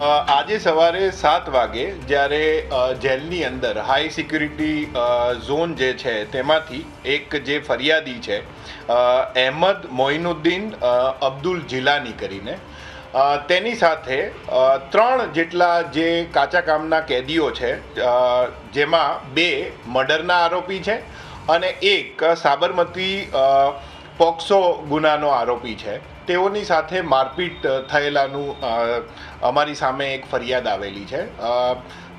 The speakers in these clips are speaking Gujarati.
આજે સવારે સાત વાગે જ્યારે જેલની અંદર હાઈ સિક્યુરિટી ઝોન જે છે તેમાંથી એક જે ફરિયાદી છે અહેમદ મોઇનુદ્દીન અબ્દુલ જિલાની કરીને તેની સાથે ત્રણ જેટલા જે કાચા કામના કેદીઓ છે જેમાં બે મર્ડરના આરોપી છે અને એક સાબરમતી પોક્સો ગુનાનો આરોપી છે. તેઓની સાથે મારપીટ થયેલાનું અમારી સામે એક ફરિયાદ આવેલી છે.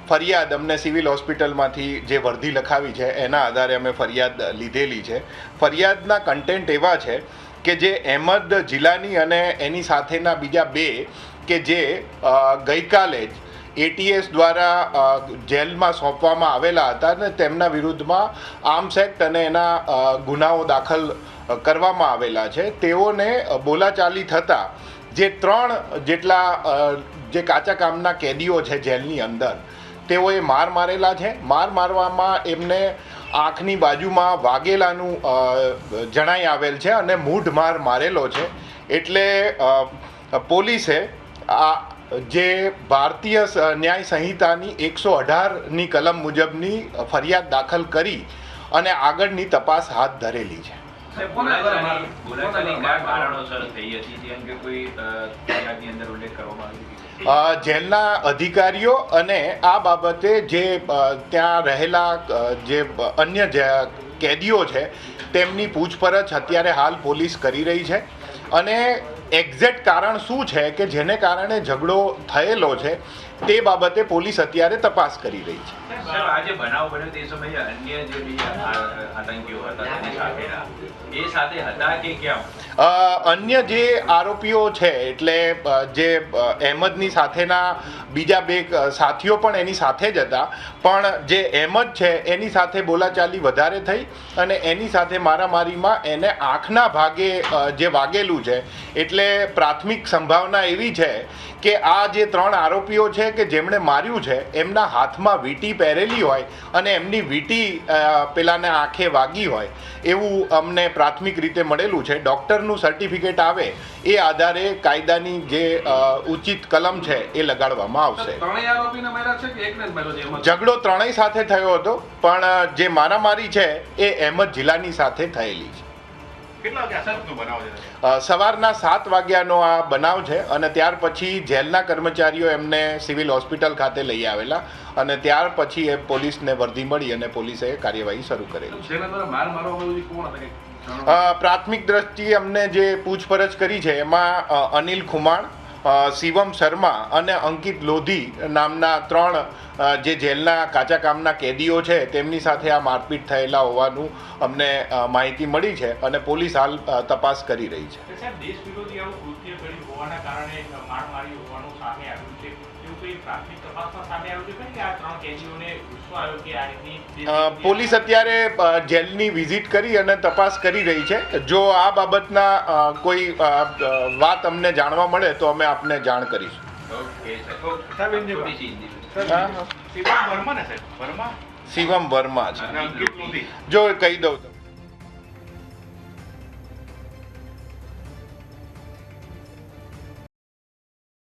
ફરિયાદ અમને સિવિલ હોસ્પિટલમાંથી જે વર્ધી લખાવી છે, એના આધારે અમે ફરિયાદ લીધેલી છે. ફરિયાદના કન્ટેન્ટ એવા છે કે જે અહેમદ જિલ્લાની અને એની સાથેના બીજા બે કે જે ગઈકાલે જ એટીએસ દ્વારા જેલમાં સોંપવામાં આવેલા હતા અને તેમના વિરુદ્ધમાં આર્મ્સ એક્ટ અને એના ગુનાઓ દાખલ કરવામાં આવેલા છે. તેઓને બોલાચાલી થતાં જે ત્રણ જેટલા જે કાચા કામના કેદીઓ છે જેલની અંદર, તેઓએ માર મારેલા છે. માર મારવામાં એમને આંખની બાજુમાં વાગેલાનું જણાઈ આવેલ છે અને મૂઢ માર મારેલો છે. એટલે પોલીસે આ જે ભારતીય ન્યાય સંહિતાની એકસો અઢારની કલમ મુજબની ફરિયાદ દાખલ કરી અને આગળની તપાસ હાથ ધરેલી છે. જેલના અધિકારીઓ અને આ બાબતે જે ત્યાં રહેલા જે અન્ય જે કેદીઓ છે તેમની પૂછપરછ અત્યારે હાલ પોલીસ કરી રહી છે. અને એક્ઝેક્ટ કારણ શું છે કે જેને કારણે ઝઘડો થયેલો છે તે બાબતે પોલીસ અત્યારે તપાસ કરી રહી છે. આજે બનાવ બન્યો તે સમયે અન્ય જે આતંકીઓ હતા તેની સાથે એ સાથે હતા કે કેમ અન્ય જે આરોપીઓ છે એટલે જે અહેમદની સાથેના બીજા બે સાથીઓ પણ એની સાથે જ હતા. પણ જે અહેમદ છે એની સાથે બોલાચાલી વધારે થઈ અને એની સાથે મારામારીમાં એને આંખના ભાગે જે વાગેલું છે એટલે પ્રાથમિક સંભાવના એવી છે કે આ જે ત્રણ આરોપીઓ છે કે જેમણે માર્યું છે એમના હાથમાં વીંટી પહેરેલી હોય અને એમની વીંટી પેલાને આંખે વાગી હોય એવું અમને પ્રાથમિક રીતે મળેલું છે. ડૉક્ટરનું સર્ટિફિકેટ આવે એ આધારે કાયદાની જે ઉચિત કલમ છે એ લગાડવામાં આવશે. ઝઘડો ત્રણેય સાથે થયો હતો પણ જે મારામારી છે એ અહેમદ જિલ્લાની સાથે થયેલી છે. સવારના સાત વાગ્યાનો આ બનાવ છે અને ત્યાર પછી જેલના કર્મચારીઓ એમને સિવિલ હોસ્પિટલ ખાતે લઈ આવેલા અને ત્યાર પછી એ પોલીસને વર્ધી મળી અને પોલીસે કાર્યવાહી શરૂ કરેલી છે. પ્રાથમિક દ્રષ્ટિએ અમને જે પૂછપરછ કરી છે એમાં અનિલ ખુમાણ શિવમ શર્મા અને અંકિત લોધી નામના ત્રણ જે જેલના કાચા કામના કેદીઓ છે, તેમની સાથે આ મારપીટ થયેલા હોવાનું અમને માહિતી મળી છે અને પોલીસ હાલ તપાસ કરી રહી છે. દેશ વિરોધી આવું કૃત્ય કર્યું હોવાના કારણે માર મારી હોવાનું સામે આવ્યું છે. પોલીસ અત્યારે જેલની વિઝિટ કરી અને તપાસ કરી રહી છે. જો આ બાબતના કોઈ વાત અમને જાણવા મળે તો અમે આપને જાણ કરીશું. શિવમ વર્મા છે. જો કહી દઉં તો